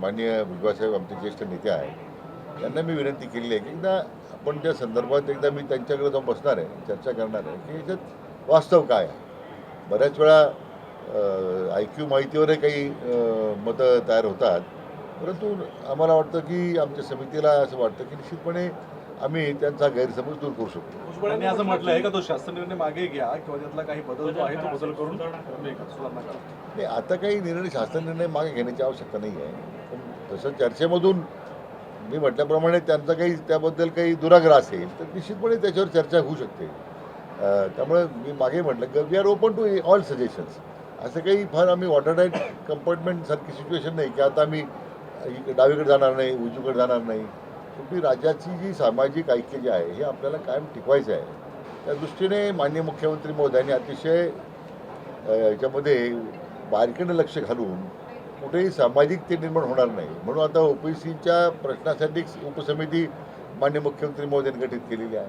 माननीय भुजबळसाहेब आमचे ज्येष्ठ नेते आहेत त्यांना मी विनंती केलेली आहे की एकदा आपण त्या संदर्भात एकदा मी त्यांच्याकडे जाऊन बसणार आहे चर्चा करणार आहे की याच्यात वास्तव काय आहे? बऱ्याच वेळा आय क्यू माहितीवरही काही मतं तयार होतात परंतु आम्हाला वाटतं की आमच्या समितीला असं वाटतं की निश्चितपणे आम्ही त्यांचा गैरसमज दूर करू शकतो. भुजबळांनी असं म्हटलं आहे का तो शासन निर्णय मागे घ्या किंवा त्यातला काही बदल जो आहे तो बदल करून तुम्ही सुधारणा करा नाही आता काही निर्णय शासन निर्णय मागे घेण्याची आवश्यकता नाही आहे. पण तसं चर्चेमधून मी म्हटल्याप्रमाणे त्यांचा काही त्याबद्दल काही दुराग्रह असेल तर निश्चितपणे त्याच्यावर चर्चा होऊ शकते. अं, त्यामुळे मी मागे म्हटलं की we are open to all suggestions असं काही फार आम्ही वॉटरटाईट कंपार्टमेंटसारखी सिच्युएशन नाही की आता आम्ही इकडे डावीकडे जाणार नाही उजवीकडे जाणार नाही. शेवटी राज्याची जी सामाजिक ऐक्य जे आहे हे आपल्याला कायम टिकवायचं आहे. त्या दृष्टीने माननीय मुख्यमंत्री महोदयांनी अतिशय याच्यामध्ये बारकीनं लक्ष घालून कुठेही सामाजिक ते निर्माण होणार नाही. म्हणून आता ओबीसीच्या प्रश्नासाठी उपसमिती मान्य मुख्यमंत्री महोदयांनी गठीत केलेली आहे.